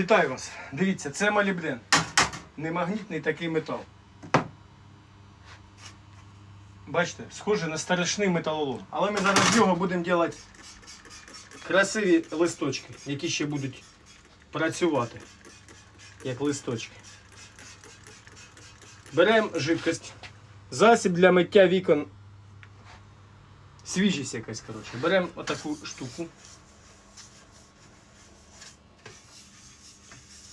Вітаю вас! Дивіться, це молібден. Немагнітний такий метал. Бачите, схоже на старішний металолом. Але ми зараз з нього будемо робити красиві листочки, які ще будуть працювати, як листочки. Беремо жидкость. Засіб для миття вікон. Свіжість якась, коротше. Беремо отаку штуку.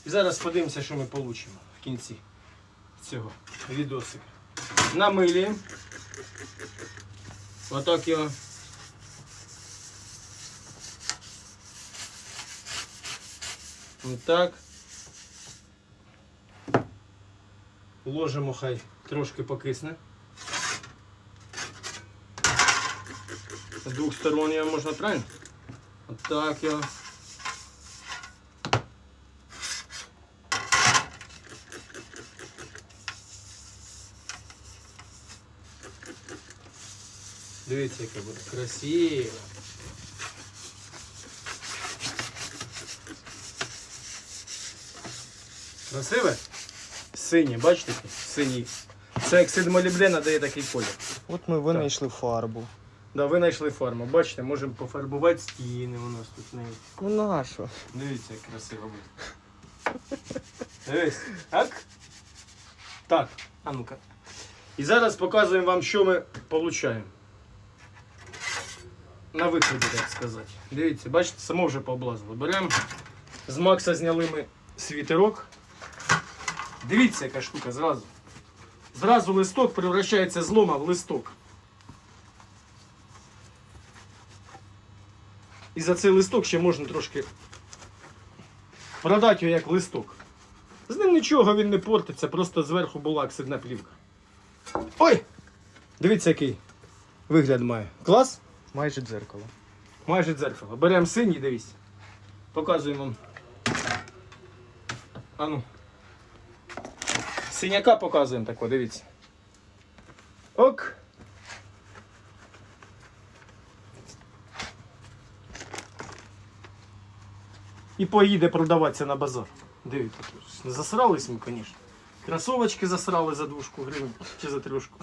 І зараз подивимося, що ми получимо в кінці цього відосика. Намилюємо. Отак його. Отак. Ложимо хай трошки покисне. З двох сторон його можна правильно? Отак його. Дивіться, яке буде красиво. Красиве? Синє, бачите? Синій. Це оксид молібдена дає такий колір. От ми винайшли фарбу. Да, ви знайшли форму. Бачите, можемо пофарбувати стіни у нас тут неї. Ну нащо? Дивіться, як красиво буде. Дивись. Так? Так, а ну-ка. І зараз показуємо вам, що ми отримуємо. На виході, так сказати. Дивіться, бачите, само вже пооблазило. Беремо. З Макса зняли ми світерок. Дивіться, яка штука зразу. Зразу листок превращається з лома в листок. І за цей листок ще можна трошки продати його як листок. З ним нічого він не портиться, просто зверху була оксидна плівка. Ой! Дивіться, який вигляд має. Клас? Майже дзеркало. Майже дзеркало. Беремо синій, дивись. Показуємо вам. Ану. Синяка показуємо тако, дивіться. Ок. І поїде продаватися на базар. Дивіться, засрались ми, звісно. Кросовочки засрали за двушку гривень чи за трьошку.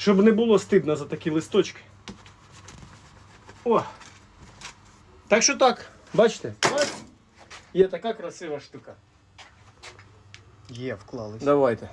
Щоб не було стидно за такі листочки. О! Так що так, бачите? Ось Є така красива штука. Є, вклались. Давайте.